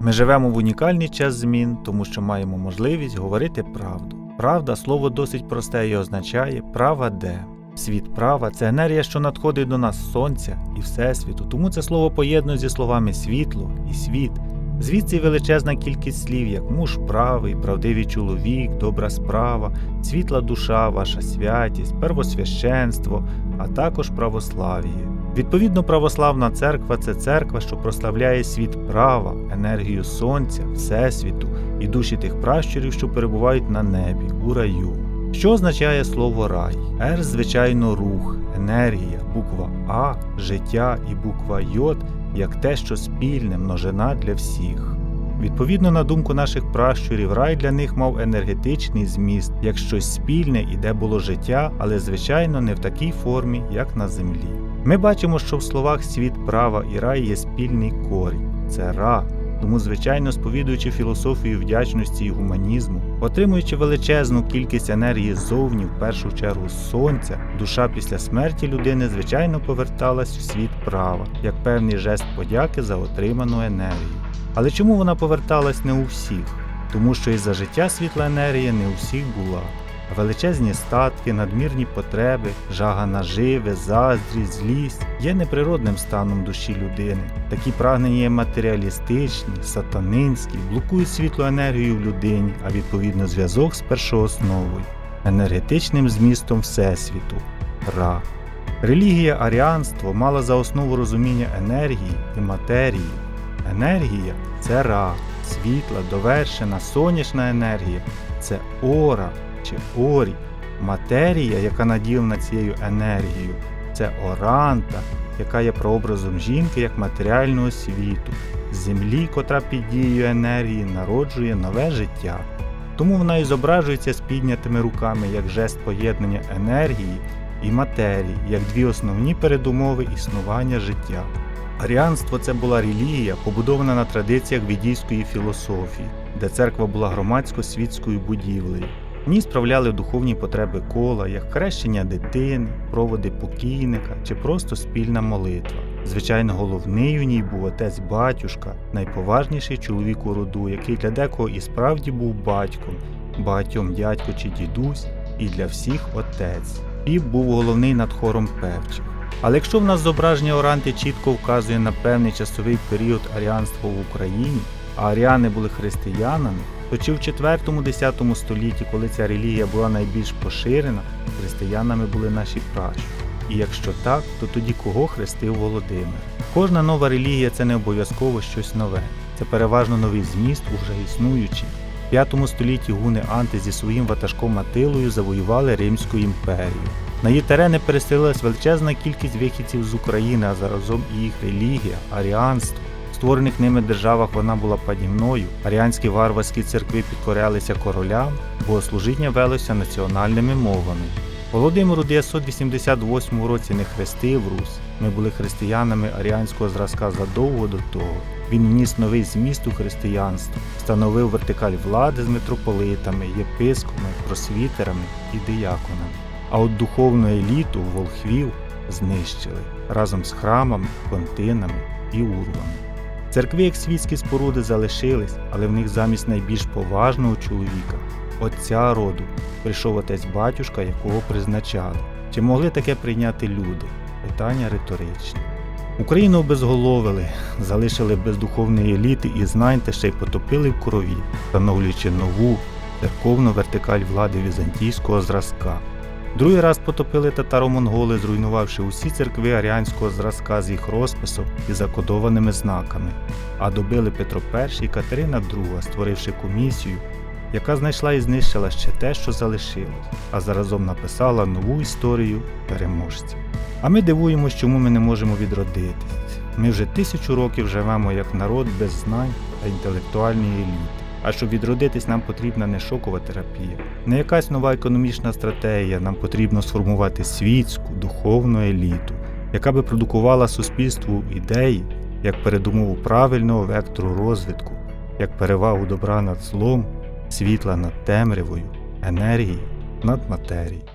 Ми живемо в унікальний час змін, тому що маємо можливість говорити правду. Правда слово досить просте і означає права де. Світ права це енергія, що надходить до нас сонця і Всесвіту, тому це слово поєднує зі словами світло і світ. Звідси величезна кількість слів, як муж правий, правдивий чоловік, добра справа, світла душа, ваша святість, первосвященство, а також православ'я. Відповідно, православна церква це церква, що прославляє світ права, енергію сонця, всесвіту і душі тих пращурів, що перебувають на небі, у раю. Що означає слово рай? Р, звичайно, рух, енергія, буква А, життя і буква Й як те, що спільне, множина для всіх. Відповідно на думку наших пращурів, рай для них мав енергетичний зміст, як щось спільне і де було життя, але звичайно не в такій формі, як на землі. Ми бачимо, що в словах світ права і рай є спільний корінь це ра. Тому, звичайно, сповідуючи філософію вдячності і гуманізму, отримуючи величезну кількість енергії ззовні, в першу чергу сонця, душа після смерті людини, звичайно, поверталась в світ права, як певний жест подяки за отриману енергію. Але чому вона поверталась не у всіх? Тому що із-за життя світла енергія не у всіх була. Величезні статки, надмірні потреби, жага наживи, заздрість, злість є неприродним станом душі людини. Такі прагнення є матеріалістичні, сатанинські, блокують світлу енергію в людині, а відповідно зв'язок з першоосновою, енергетичним змістом Всесвіту Ра. Релігія аріанство мала за основу розуміння енергії і матерії. Енергія це ра, світла, довершена, сонячна енергія це ора чи орі. Матерія, яка наділена цією енергією, це оранта, яка є прообразом жінки як матеріального світу, землі, котра під дією енергії народжує нове життя. Тому вона і зображується з піднятими руками як жест поєднання енергії і матерії, як дві основні передумови існування життя. Аріанство це була релігія, побудована на традиціях відійської філософії, де церква була громадсько-світською будівлею. Ній справляли духовні потреби кола, як хрещення дитини, проводи покійника чи просто спільна молитва. Звичайно, головний у ній був отець батюшка, найповажніший чоловік у роду, який для декого і справді був батьком, багатьом дядько чи дідусь, і для всіх отець. Піп був головний над хором певчих. Але якщо в нас зображення Оранти чітко вказує на певний часовий період аріанства в Україні, а аріани були християнами, то чи в 4-10 столітті, коли ця релігія була найбільш поширена, християнами були наші пращури? І якщо так, то тоді кого хрестив Володимир? Кожна нова релігія це не обов'язково щось нове, це переважно новий зміст, уже існуючий. В 5 столітті гуни Анти зі своїм ватажком Атилою завоювали Римську імперію. На її терени переселилась величезна кількість вихідців з України, а заразом і їх релігія, аріанство. Створених ними державах вона була падівною, аріанські варварські церкви підкорялися королям, богослужіння велося національними мовами. Володимир у 988 році не хрестив Русь. Ми були християнами аріанського зразка задовго до того. Він вніс новий зміст у християнство, встановив вертикаль влади з митрополитами, єпископами, просвітерами і дияконами. А от духовну еліту волхвів знищили разом з храмами, континами і урвами. Церкви як світські споруди залишились, але в них замість найбільш поважного чоловіка, отця роду, прийшов отець батюшка, якого призначали. Чи могли таке прийняти люди? Питання риторичне. Україну обезголовили, залишили без духовної еліти і знань ще й потопили в крові, встановлюючи нову церковну вертикаль влади візантійського зразка. Другий раз потопили татаро-монголи, зруйнувавши усі церкви аріанського зразка з їх розписом і закодованими знаками. А добили Петро І і Катерина II, створивши комісію, яка знайшла і знищила ще те, що залишилось, а заразом написала нову історію переможців. А ми дивуємося, чому ми не можемо відродитись. Ми вже тисячу років живемо як народ без знань та інтелектуальної еліти. А щоб відродитись, нам потрібна не шокова терапія, не якась нова економічна стратегія. Нам потрібно сформувати світську духовну еліту, яка би продукувала суспільству ідеї як передумову правильного вектору розвитку, як перевагу добра над злом, світла над темрявою, енергії над матерією.